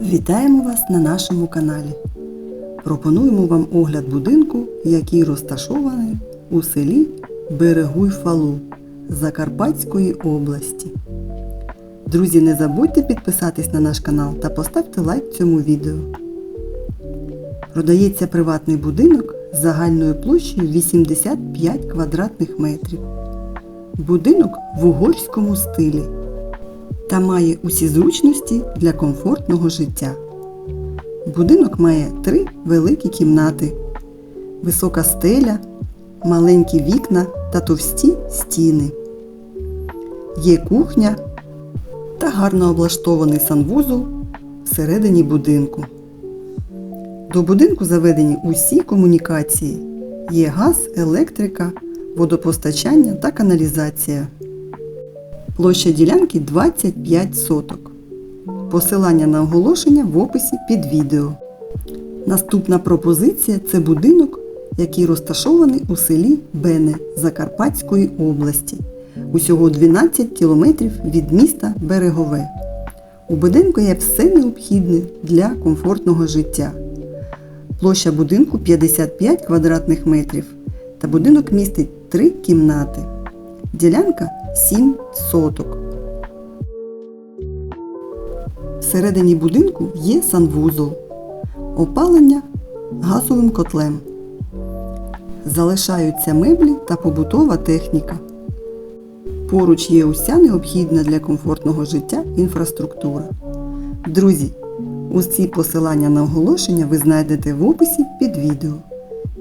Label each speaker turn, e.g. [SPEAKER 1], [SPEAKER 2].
[SPEAKER 1] Вітаємо вас на нашому каналі. Пропонуємо вам огляд будинку, який розташований у селі Берегуй-Фалу Закарпатської області. Друзі, не забудьте підписатись на наш канал та поставте лайк цьому відео. Продається приватний будинок з загальною площею 85 квадратних метрів. Будинок в угорському стилі та має усі зручності для комфортного життя. Будинок має три великі кімнати, висока стеля, маленькі вікна та товсті стіни. Є кухня та гарно облаштований санвузол всередині будинку. До будинку заведені усі комунікації. Є газ, електрика, водопостачання та каналізація. Площа ділянки 25 соток. Посилання на оголошення в описі під відео. Наступна пропозиція це будинок, який розташований у селі Бене Закарпатської області. Усього 12 кілометрів від міста Берегове. У будинку є все необхідне для комфортного життя. Площа будинку 55 квадратних метрів та будинок містить 3 кімнати. Ділянка 7 соток. Всередині будинку є санвузол. Опалення газовим котлем. Залишаються меблі та побутова техніка. Поруч є уся необхідна для комфортного життя інфраструктура. Друзі, усі посилання на оголошення ви знайдете в описі під відео.